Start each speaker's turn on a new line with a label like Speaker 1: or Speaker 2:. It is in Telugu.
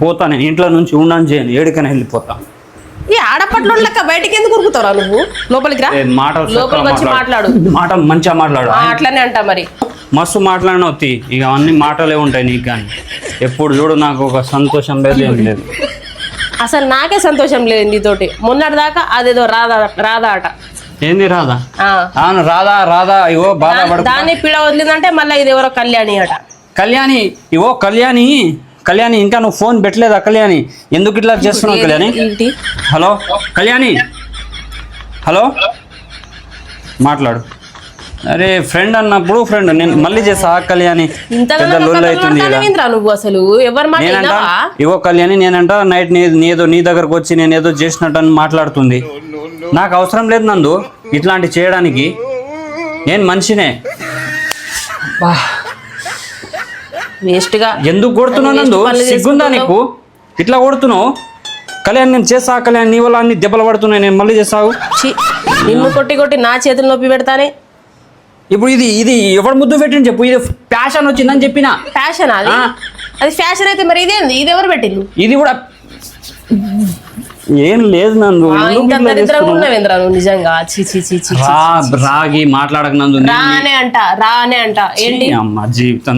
Speaker 1: పోతా నేను ఇంట్లో నుంచి ఉండని చేయను ఏడికైనా వెళ్ళిపోతా.
Speaker 2: ఈ ఆడపట్లో లెక్క బయటికి ఎందుకు ఉరుకుతారా నువ్వు? లోపలికి రా.
Speaker 1: మాటలు
Speaker 2: లోపలికి వచ్చి మాట్లాడు.
Speaker 1: మాటలు మంచిగా మాట్లాడు.
Speaker 2: అట్లనే అంటా మరి.
Speaker 1: మస్తు మాట్లాడిన వత్తి ఇక అన్ని మాటలే ఉంటాయి నీకు కానీ. ఎప్పుడు చూడు నాకు ఒక సంతోషం లేదు ఏం లేదు.
Speaker 2: అసలు నాకే సంతోషం లేదు నీతోటి. మొన్నటి దాకా అదేదో రాదా రాదా అట
Speaker 1: ఏంది రాదా
Speaker 2: ఆ.
Speaker 1: అవును రాదా రాదా ఇగో బాధపడు
Speaker 2: దాన్ని పీడ వదిలిందంటే మళ్ళీ ఇది ఎవరో కళ్యాణి అట
Speaker 1: కళ్యాణి ఇగో కళ్యాణి. కళ్యాణి ఇంకా నువ్వు ఫోన్ పెట్టలేదా కళ్యాణి? ఎందుకు ఇట్లా చేస్తున్నావు కళ్యాణి?
Speaker 2: ఏంటి?
Speaker 1: హలో? కళ్యాణి? హలో? మాట్లాడు. అరే ఫ్రెండ్ అన్నప్పుడు ఫ్రెండ్ నేను మళ్ళీ చేసా కళ్యాణి? పెద్ద లొల్లి అవుతుంది
Speaker 2: నువ్వు అసలు? ఎవరి మాట
Speaker 1: నేనంట
Speaker 2: విన్నావా?
Speaker 1: ఇగో కళ్యాణి నేనంట నైట్ నీ నీదో నీ దగ్గరకు వచ్చి నేను ఏదో చేసినట్టు అని మాట్లాడుతుంది. నాకు అవసరం లేదు నందు ఇట్లాంటి చేయడానికి. నేను మనిషినే.
Speaker 2: వేస్ట్ గా
Speaker 1: ఎందుకు కొడుతున్నావు నందు? సిగ్గుందా నీకు? ఇట్లా కొడుతున్నావు? కళ్యాణ్ నేను చేసా కళ్యాణ్ నీ వల్ల అన్ని దెబ్బలు పడుతున్నాయి నేను మళ్ళీ చేసావు
Speaker 2: నిన్ను కొట్టి కొట్టి నా చేతులు నొప్పి పెడతానే.
Speaker 1: ఇప్పుడు ఇది ఇది ఎవడు ముద్దు పెట్టింది చెప్పు? ఇది ప్యాషన్ వచ్చిందని చెప్పిన?
Speaker 2: ఫ్యాషన్ అది. అది ఫ్యాషన్ అయితే మరి ఇదేంది? ఇది ఎవరు పెట్టిల్లు
Speaker 1: ఇది కూడా ఏం లేదు నందు.
Speaker 2: నిజంగా?
Speaker 1: రాగి మాట్లాడక నందు.
Speaker 2: రానే అంట రానే అంట. ఏంటి?
Speaker 1: అమ్మ జీవితం